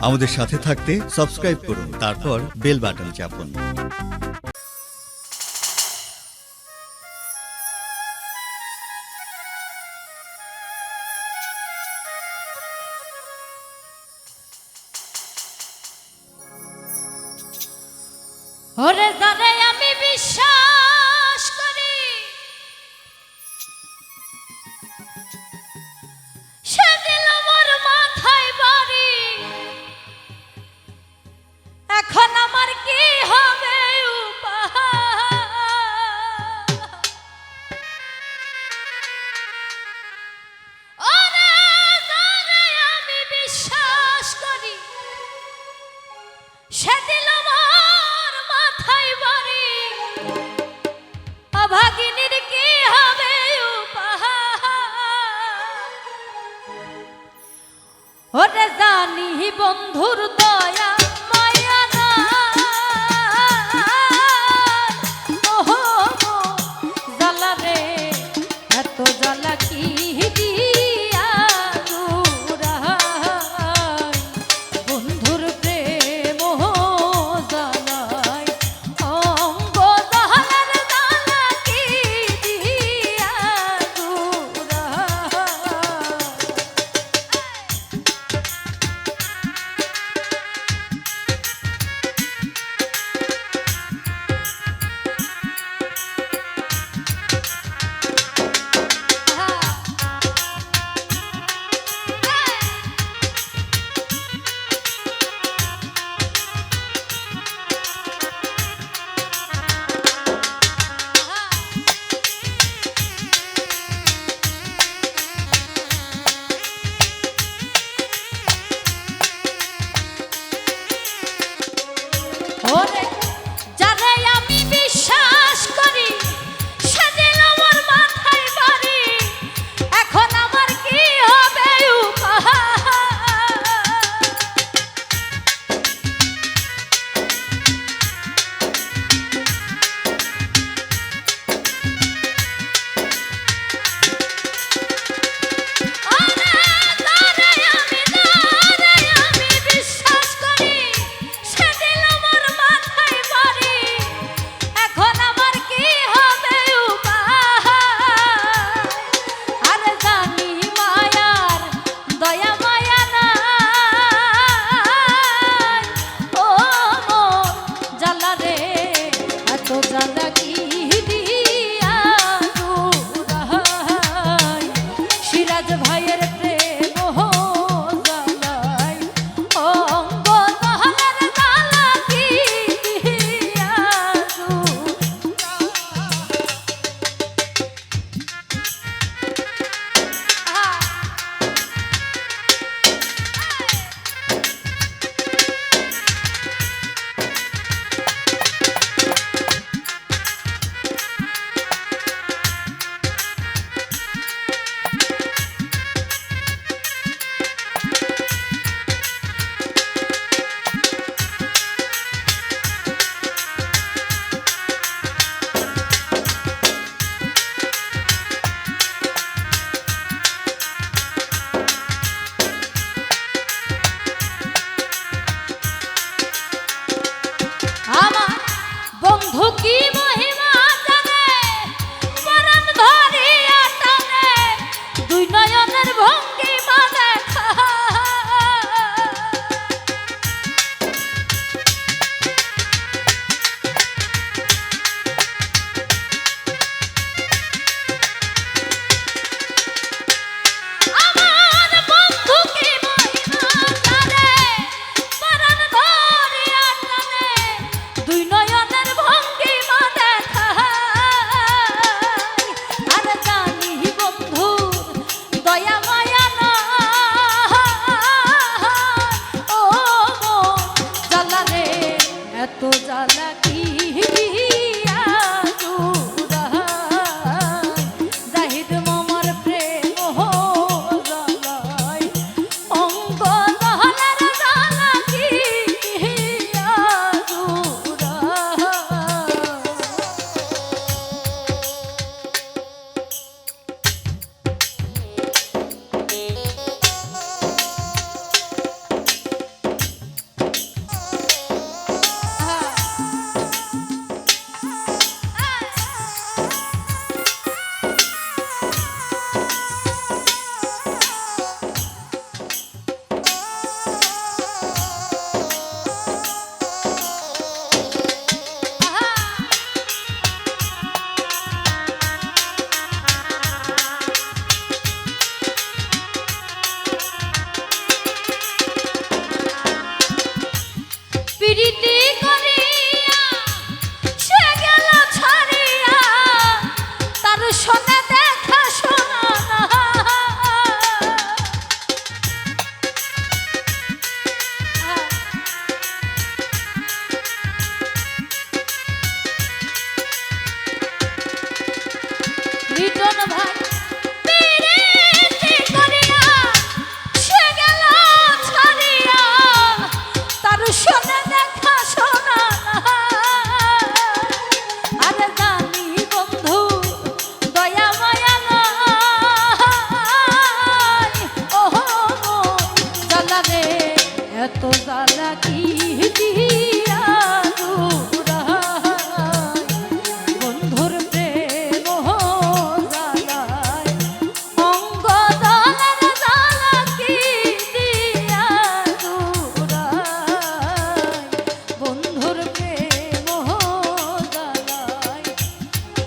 আমাদের সাথে থাকতে সাবস্ক্রাইব করুন তারপর বেল বাটন চাপুন। ওরে আমি বিশ্বাস ওরে জানি বন্ধুর দয়া মায়া না। জ্বালা রে এত জ্বালা কি রিটন ভাই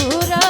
মধুরা